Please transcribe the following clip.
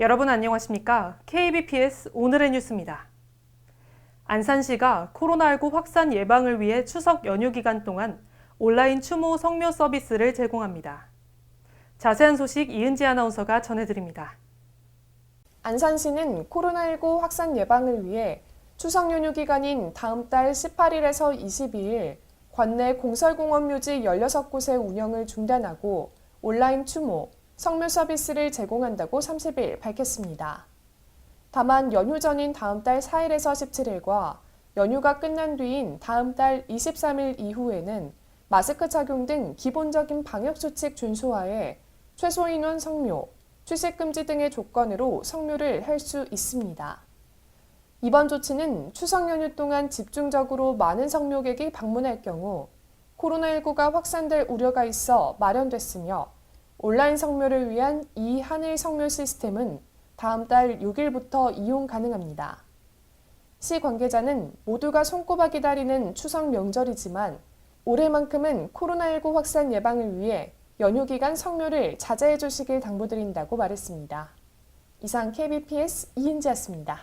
여러분 안녕하십니까? KBPS 오늘의 뉴스입니다. 안산시가 코로나19 확산 예방을 위해 추석 연휴 기간 동안 온라인 추모 성묘 서비스를 제공합니다. 자세한 소식 이은지 아나운서가 전해드립니다. 안산시는 코로나19 확산 예방을 위해 추석 연휴 기간인 다음 달 18일에서 22일 관내 공설공원 묘지 16곳의 운영을 중단하고 온라인 추모, 성묘 서비스를 제공한다고 30일 밝혔습니다. 다만 연휴 전인 다음 달 4일에서 17일과 연휴가 끝난 뒤인 다음 달 23일 이후에는 마스크 착용 등 기본적인 방역 수칙 준수하에 최소 인원 성묘, 취식 금지 등의 조건으로 성묘를 할 수 있습니다. 이번 조치는 추석 연휴 동안 집중적으로 많은 성묘객이 방문할 경우 코로나19가 확산될 우려가 있어 마련됐으며 온라인 성묘를 위한 이 한일 성묘 시스템은 다음 달 6일부터 이용 가능합니다. 시 관계자는 모두가 손꼽아 기다리는 추석 명절이지만 올해만큼은 코로나19 확산 예방을 위해 연휴 기간 성묘를 자제해 주시길 당부드린다고 말했습니다. 이상 KBPS 이은지였습니다.